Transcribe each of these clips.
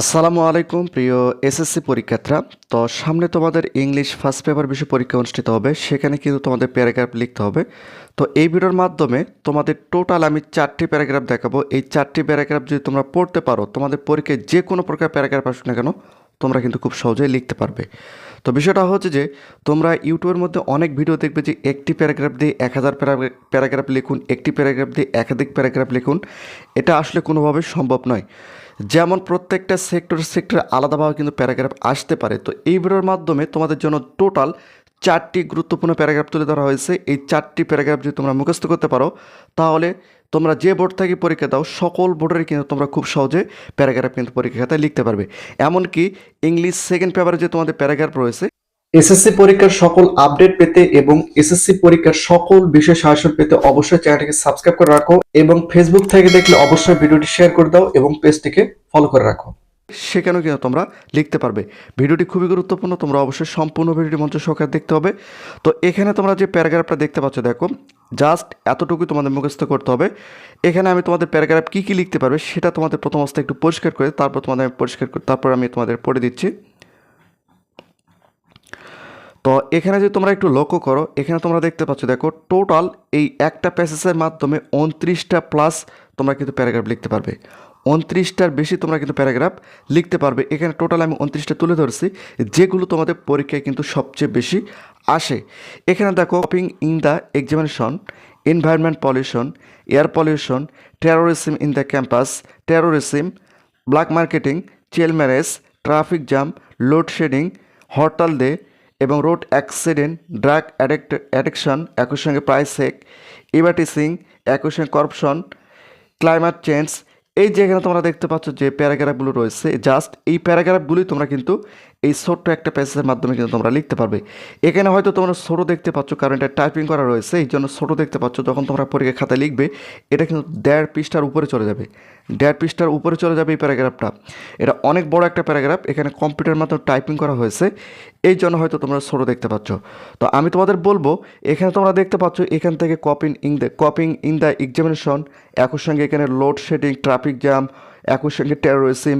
আসসালামু আলাইকুম, প্রিয় এসএসসি পরীক্ষার্থীরা। তো সামনে তোমাদের ইংলিশ ফার্স্ট পেপার বিষয় পরীক্ষা অনুষ্ঠিত হবে, সেখানে কিন্তু তোমাদের প্যারাগ্রাফ লিখতে হবে। তো এই ভিডিওর মাধ্যমে তোমাদের টোটাল আমি চারটি প্যারাগ্রাফ দেখাবো। এই চারটি প্যারাগ্রাফ যদি তোমরা পড়তে পারো, তোমাদের পরীক্ষায় যে কোনো প্রকার প্যারাগ্রাফ আসুক না কেন, তোমরা কিন্তু খুব সহজেই লিখতে পারবে। তো বিষয়টা হচ্ছে যে, তোমরা ইউটিউবের মধ্যে অনেক ভিডিও দেখবে যে একটি প্যারাগ্রাফ দিয়ে এক হাজার প্যারাগ্রাফ লিখুন, একটি প্যারাগ্রাফ দিয়ে একাধিক প্যারাগ্রাফ লিখুন। এটা আসলে কোনোভাবে সম্ভব নয়। যেমন প্রত্যেকটা সেক্টর, সেক্টরে আলাদাভাবে কিন্তু প্যারাগ্রাফ আসতে পারে। তো এই ভিডিওর মাধ্যমে তোমাদের জন্য টোটাল চারটি গুরুত্বপূর্ণ প্যারাগ্রাফ তুলে ধরা হয়েছে। এই চারটি প্যারাগ্রাফ যদি তোমরা মুখস্থ করতে পারো, তাহলে তোমরা যে বোর্ড থেকে পরীক্ষা দাও, সকল বোর্ডের কিন্তু তোমরা খুব সহজে প্যারাগ্রাফ কিন্তু পরীক্ষা খাতায় লিখতে পারবে। এমনকি ইংলিশ সেকেন্ড পেপারে যে তোমাদের প্যারাগ্রাফ রয়েছে এসএসসি পরীক্ষার সকল আপডেট পেতে এবং এসএসসি পরীক্ষার সকল বিষয় সাহায্য পেতে অবশ্যই চ্যানেলটিকে সাবস্ক্রাইব করে রাখো এবং ফেসবুক থেকে দেখলে অবশ্যই ভিডিওটি শেয়ার করে দাও এবং পেজটিকে ফলো করে রাখো। সেখানেও কিন্তু তোমরা লিখতে পারবে। ভিডিওটি খুবই গুরুত্বপূর্ণ, তোমরা অবশ্যই সম্পূর্ণ ভিডিওটি মঞ্চ সহকারে দেখতে হবে। তো এখানে তোমরা যে প্যারাগ্রাফটা দেখতে পাচ্ছ, দেখো জাস্ট এতটুকুই তোমাদের মুখস্থ করতে হবে। এখানে আমি তোমাদের প্যারাগ্রাফ কী কী লিখতে পারবে সেটা তোমাদের প্রথম অবস্থায় একটু পরিষ্কার করে, তারপর তোমাদের আমি পরিষ্কার করে তারপর আমি তোমাদের পড়ে দিচ্ছি। তো এখানে যদি তোমরা একটু লক্ষ্য করো, এখানে তোমরা দেখতে পাচ্ছ, দেখো টোটাল এই একটা প্যাসেজের মাধ্যমে উনত্রিশটা প্লাস তোমরা কিন্তু প্যারাগ্রাফ লিখতে পারবে। উনত্রিশটার বেশি তোমরা কিন্তু প্যারাগ্রাফ লিখতে পারবে। এখানে টোটাল আমি উনত্রিশটা তুলে ধরছি, যেগুলো তোমাদের পরীক্ষায় কিন্তু সবচেয়ে বেশি আসে। এখানে দেখো copying in the examination environment pollution air pollution terrorism in the campus terrorism black marketing child marriage traffic jam load shedding hartal day এবং road accident, drug addict, addiction, একই সঙ্গে প্রাইস হেক ইভাটিসিং একই সঙ্গে করপশন, ক্লাইমেট চেঞ্জ। এই যেখানে তোমরা দেখতে পাচ্ছ যে প্যারাগ্রাফগুলো রয়েছে, জাস্ট এই প্যারাগ্রাফগুলি তোমরা কিন্তু এই ছোট্ট একটা প্যাসেজের মাধ্যমে কিন্তু তোমরা লিখতে পারবে। এখানে হয়তো তোমরা ছোটো দেখতে পাচ্ছ, কারণ এটা টাইপিং করা রয়েছে, এই জন্য ছোটো দেখতে পাচ্ছ, যখন তোমরা পরীক্ষা খাতায় লিখবে, এটা কিন্তু দেড় পৃষ্ঠার উপরে চলে যাবে। দেড় পৃষ্ঠার উপরে চলে যাবে এই প্যারাগ্রাফটা এটা অনেক বড় একটা প্যারাগ্রাফ এখানে কম্পিউটার মাধ্যমে টাইপিং করা হয়েছে, এই জন্য হয়তো তোমরা ছোটো দেখতে পাচ্ছ। তো আমি তোমাদের বলব, এখানে তোমরা দেখতে পাচ্ছ, এখান থেকে copying in the copying in the examination একই সঙ্গে এখানে লোড শেডিং ট্রাফিক জ্যাম একই সঙ্গে টেরোরিজম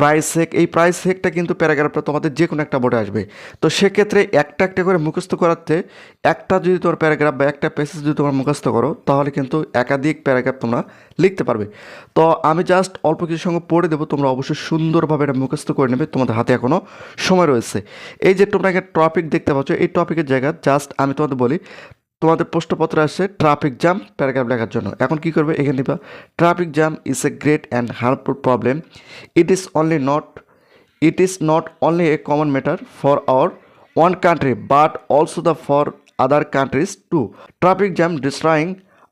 প্রাইস হেক এই প্রাইস হেকটা কিন্তু প্যারাগ্রাফটা তোমাদের যে কোনো একটা বোর্ডে আসবে। তো সেক্ষেত্রে একটা একটা করে মুখস্থ করাতে, একটা যদি তোমার প্যারাগ্রাফ বা একটা পেসেজ যদি তোমার মুখস্থ করো, তাহলে কিন্তু একাধিক প্যারাগ্রাফ তোমরা লিখতে পারবে। তো আমি জাস্ট অল্প কিছু সঙ্গে পড়ে দেবো, তোমরা অবশ্যই সুন্দরভাবে এটা মুখস্থ করে নেবে, তোমাদের হাতে এখনও সময় রয়েছে। এই যে তোমরা একটা টপিক দেখতে পাচ্ছ, এই টপিকের জায়গা জাস্ট আমি তোমাদের বলি তোমাদের প্রশ্নপত্র আসছে ট্রাফিক জ্যাম প্যারাগ্রাফ লেখার জন্য। এখন কি করবে? এখানে দিবা traffic jam is a great and harmful problem it is only not it is not only a common matter for our one country but also the for other countries too traffic jam destroying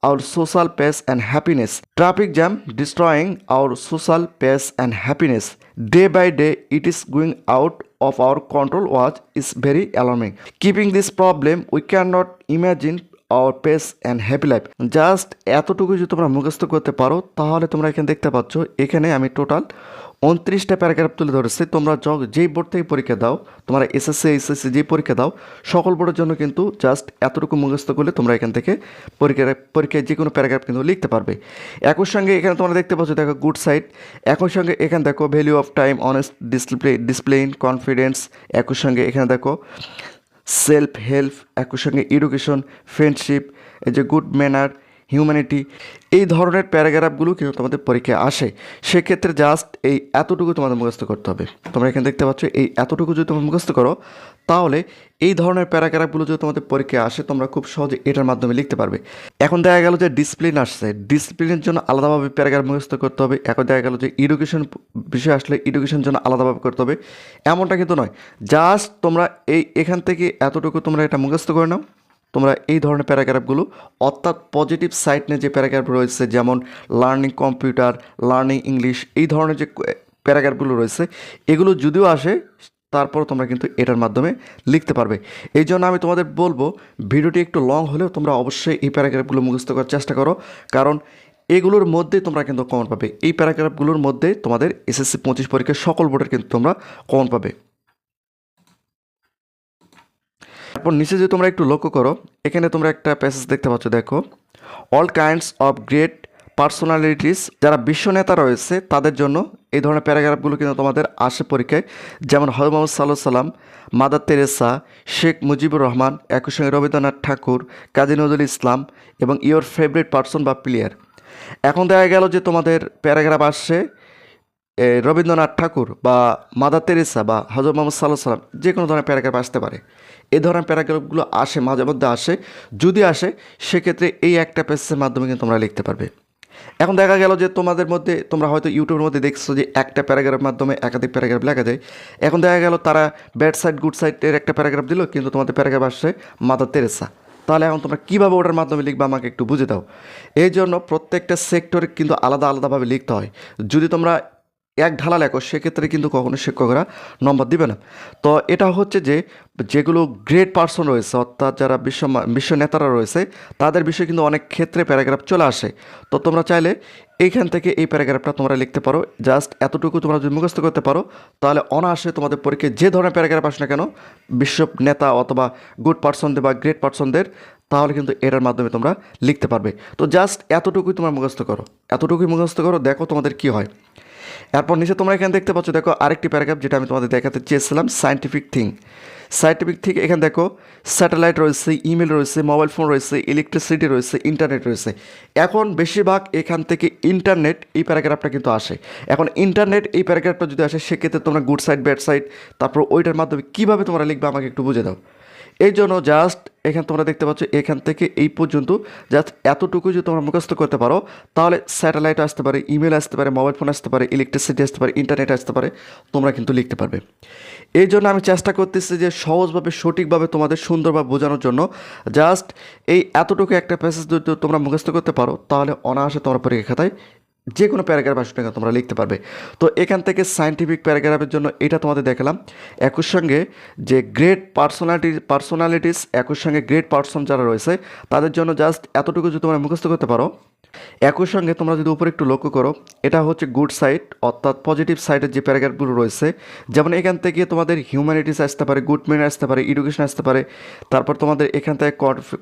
our social pace and happiness. Traffic jam destroying our social pace and happiness. Day by day, it is going out of our control watch is very alarming. Keeping this problem, we cannot imagine our pace and happy life. Just এতটুকু যদি তোমরা মুখস্থ করতে পারো তাহলে তোমরা এখানে দেখতে পাচ্ছ এখানে আমি টোটাল উনত্রিশটা প্যারাগ্রাফ তুলে ধরেছে। তোমরা য- যেই বোর্ড থেকে পরীক্ষা দাও, তোমরা এসএসসি এসএসসি যেই পরীক্ষা দাও, সকল বোর্ডের জন্য কিন্তু জাস্ট এতটুকু মুখস্থ করলে তোমরা এখান থেকে পরীক্ষা পরীক্ষায় যে কোনো প্যারাগ্রাফ কিন্তু লিখতে পারবে। একই সঙ্গে এখানে তোমরা দেখতে পাচ্ছ, দেখো গুড সাইড একই সঙ্গে এখানে দেখো value of time honest display displaying confidence একই সঙ্গে এখানে দেখো সেলফ হেল্প একই সঙ্গে এডুকেশন ফ্রেন্ডশিপ এই যে গুড ম্যানার হিউম্যানিটি এই ধরনের প্যারাগ্রাফগুলো কিন্তু তোমাদের পরীক্ষায় আসে। সেক্ষেত্রে জাস্ট এই এতটুকু তোমাদের মুখস্থ করতে হবে। তোমরা এখানে দেখতে পাচ্ছ, এই এতটুকু যদি তোমরা মুখস্থ করো, তাহলে এই ধরনের প্যারাগ্রাফগুলো যদি তোমাদের পরীক্ষায় আসে, তোমরা খুব সহজে এটার মাধ্যমে লিখতে পারবে। এখন দেখা গেল যে ডিসিপ্লিন আসছে। ডিসিপ্লিনের জন্য আলাদাভাবে প্যারাগ্রাফ মুখস্থ করতে হবে। এখন দেখা গেল যে এডুকেশন বিষয় আসলে এডুকেশন জন্য আলাদাভাবে করতে হবে। এমনটা কিন্তু নয়। জাস্ট তোমরা এই এখান থেকে এতটুকু তোমরা এটা মুখস্থ করে নাও। তোমরা এই ধরনের প্যারাগ্রাফগুলো অর্থাৎ পজিটিভ সাইড নিয়ে যে প্যারাগ্রাফ রয়েছে, যেমন লার্নিং কম্পিউটার লার্নিং ইংলিশ এই ধরনের যে প্যারাগ্রাফগুলো রয়েছে, এগুলো যদিও আসে, তারপর তোমরা কিন্তু এটার মাধ্যমে লিখতে পারবে। এই জন্য আমি তোমাদের বলব, ভিডিওটি একটু লং হলেও তোমরা অবশ্যই এই প্যারাগ্রাফগুলো মুখস্থ করার চেষ্টা করো, কারণ এগুলোর মধ্যে তোমরা কিন্তু কমন পাবে। এই প্যারাগ্রাফগুলোর মধ্যে তোমাদের এসএসসি পঁচিশ পরীক্ষার সকল বোর্ডের কিন্তু তোমরা কমন পাবে। তারপর নিচে যদি তোমরা একটু লক্ষ্য করো, এখানে তোমরা একটা প্যাসেজ দেখতে পাচ্ছ, দেখো। All kinds of great personalities যারা বিশ্ব নেতা রয়েছে, তাদের জন্য এই ধরনের প্যারাগ্রাফগুলো কিন্তু তোমাদের আসে পরীক্ষায়। যেমন হজরত মোহাম্মদ সাল্লাহ সাল্লাম মাদার তেরেসা, শেখ মুজিবুর রহমান, একই সঙ্গে রবীন্দ্রনাথ ঠাকুর, কাজী নজরুল ইসলাম এবং ইওর ফেভারিট পার্সন বা প্লেয়ার এখন দেখা গেল যে তোমাদের প্যারাগ্রাফ আসছে রবীন্দ্রনাথ ঠাকুর বা মাদার তেরেসা বা হজরত মোহাম্মদ সাল্লাহ সাল্লাম যে কোনো ধরনের প্যারাগ্রাফ আসতে পারে। এই ধরনের প্যারাগ্রাফগুলো আসে, মাঝে মধ্যে আসে। যদি আসে, সেক্ষেত্রে এই একটা পেজের মাধ্যমে কিন্তু তোমরা লিখতে পারবে। এখন দেখা গেল যে তোমাদের মধ্যে, তোমরা হয়তো ইউটিউবের মধ্যে দেখছ যে একটা প্যারাগ্রাফের মাধ্যমে একাধিক প্যারাগ্রাফ লেখা যায়। এখন দেখা গেল তারা ব্যাড সাইড, গুড সাইডের একটা প্যারাগ্রাফ দিল, কিন্তু তোমাদের প্যারাগ্রাফ আসছে মাদার তেরেসা তাহলে এখন তোমরা কীভাবে ওটার মাধ্যমে লিখবে আমাকে একটু বুঝে দাও। এই জন্য প্রত্যেকটা সেক্টরে কিন্তু আলাদা আলাদাভাবে লিখতে হয়। যদি তোমরা এক ঢালা লেখো সেক্ষেত্রে কিন্তু কখনো শিক্ষকরা নম্বর দিবে না। তো এটা হচ্ছে যে, যেগুলো গ্রেট পার্সন রয়েছে, অর্থাৎ যারা বিশ্ব বিশ্ব নেতারা রয়েছে, তাদের বিষয়ে কিন্তু অনেক ক্ষেত্রে প্যারাগ্রাফ চলে আসে। তো তোমরা চাইলে এইখান থেকে এই প্যারাগ্রাফটা তোমরা লিখতে পারো। জাস্ট এতটুকু তোমরা যদি মুখস্থ করতে পারো, তাহলে অনায়াসে তোমাদের পরীক্ষায় যে ধরনের প্যারাগ্রাফ আসে না কেন, বিশ্ব নেতা অথবা গুড পার্সনদের বা গ্রেট পার্সনদের তাহলে কিন্তু এটার মাধ্যমে তোমরা লিখতে পারবে। তো জাস্ট এতটুকুই তোমরা মুখস্থ করো। এতটুকুই মুখস্থ করো, দেখো তোমাদের কি হয়। এরপর নিচে তোমরা এখানে দেখতে পাচ্ছ, দেখো আরেকটি প্যারাগ্রাফ যেটা আমি তোমাদের দেখাতে চেয়েছিলাম সায়েন্টিফিক থিং সায়েন্টিফিক থিং এখানে দেখো স্যাটেলাইট রয়েছে ইমেল রয়েছে মোবাইল ফোন রয়েছে ইলেকট্রিসিটি রয়েছে ইন্টারনেট রয়েছে। এখন বেশিরভাগ এখান থেকে ইন্টারনেট এই প্যারাগ্রাফটা কিন্তু আসে। এখন ইন্টারনেট এই প্যারাগ্রাফটা যদি আসে, সেক্ষেত্রে তোমরা গুড সাইড ব্যাড সাইড তারপর ওইটার মাধ্যমে কীভাবে তোমরা লিখবে আমাকে একটু বুঝে দাও। এই জন্য জাস্ট এখানে তোমরা দেখতে পাচ্ছ, এখান থেকে এই পর্যন্ত জাস্ট এতটুকু যদি তোমরা মুখস্থ করতে পারো, তাহলে স্যাটেলাইট আসতে পারে ইমেল আসতে পারে মোবাইল ফোন আসতে পারে ইলেকট্রিসিটি আসতে পারে ইন্টারনেট আসতে পারে, তোমরা কিন্তু লিখতে পারবে। এই জন্য আমি চেষ্টা করতেছি যে সহজভাবে, সঠিকভাবে তোমাদের সুন্দরভাবে বোঝানোর জন্য জাস্ট এই এতটুকু একটা প্যাসেজ যদি তোমরা মুখস্থ করতে পারো, তাহলে অনায়াসে তোমার পরীক্ষা খাতায় যে কোনো প্যারাগ্রাফ আসলে তোমরা লিখতে পারবে। তো এখান থেকে সায়েন্টিফিক প্যারাগ্রাফের জন্য এটা তোমাদের দেখালাম। একই সঙ্গে যে গ্রেট পার্সোনালিটি পার্সোনালিটিস একই সঙ্গে গ্রেট পার্সন যারা রয়েছে, তাদের জন্য জাস্ট এতটুকু যদি তোমরা মুখস্থ করতে পারো, একই সঙ্গে তোমরা যদি উপরে একটু লক্ষ্য করো, এটা হচ্ছে গুড সাইড অর্থাৎ পজিটিভ সাইডের যে প্যারাগ্রাফগুলো রয়েছে, যেমন এখান থেকে তোমাদের হিউম্যানিটিস আসতে পারে গুড মেন আসতে পারে এডুকেশন আসতে পারে, তারপর তোমাদের এখান থেকে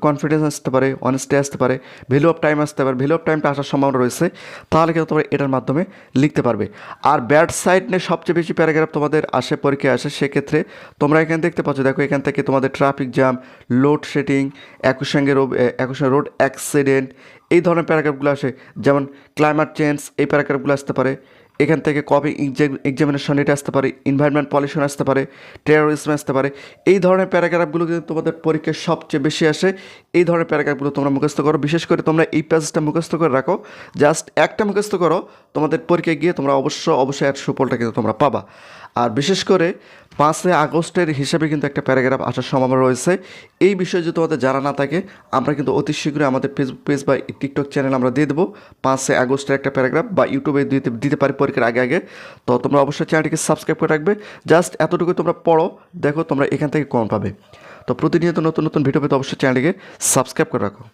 কনফিডেন্স আসতে পারে অনেস্টি আসতে পারে ভ্যালু অফ টাইম আসতে পারে ভ্যালু অফ টাইমটা আসার সম্ভাবনা রয়েছে। তাহলে কিন্তু তোমরা এটার মাধ্যমে লিখতে পারবে। আর ব্যাড সাইড নিয়ে সবচেয়ে বেশি প্যারাগ্রাফ তোমাদের আসে, পরীক্ষায় আসে, সেক্ষেত্রে তোমরা এখানে দেখতে পাচ্ছ, দেখো এখান থেকে তোমাদের ট্রাফিক জ্যাম লোড সেটিং একই সঙ্গে একই সঙ্গে রোড অ্যাক্সিডেন্ট এই ধরনের প্যারাগ্রাফগুলো আসে। যেমন ক্লাইমেট চেঞ্জ এই প্যারাগ্রাফগুলো আসতে পারে। এখান থেকে কবে এক্সামিনেশন এটা আসতে পারে এনভায়রনমেন্ট পলিউশন আসতে পারে টেরোরিজম আসতে পারে, এই ধরনের প্যারাগ্রাফগুলো কিন্তু তোমাদের পরীক্ষায় সবচেয়ে বেশি আসে। এই ধরনের প্যারাগ্রাফগুলো তোমরা মুখস্থ করো। বিশেষ করে তোমরা এই প্যাসেজটা মুখস্থ করে রাখো। জাস্ট একটা মুখস্থ করো, তোমাদের পরীক্ষায় গিয়ে তোমরা অবশ্য, অবশ্যই এক সুফলটা কিন্তু তোমরা পাবা। আর বিশেষ করে পাঁচই আগস্টের হিসাবে কিন্তু একটা প্যারাগ্রাফ আসার সম্ভাবনা রয়েছে। এই বিষয়ে যদি তোমাদের জানা না থাকে, আমরা কিন্তু অতি শীঘ্রই আমাদের ফেসবুক পেজ বা টিকটক চ্যানেল আমরা দিয়ে দেবো। পাঁচই আগস্টের একটা প্যারাগ্রাফ বা ইউটিউবে দিতে দিতে পারি পরীক্ষার আগে আগে। তো তোমরা অবশ্যই চ্যানেলটিকে সাবস্ক্রাইব করে রাখবে। জাস্ট এতটুকু তোমরা পড়ো, দেখো তোমরা এখান থেকে কম পাবে। তো প্রতিনিয়ত নতুন নতুন ভিডিও পেতে অবশ্যই চ্যানেলটিকে সাবস্ক্রাইব করে রাখো।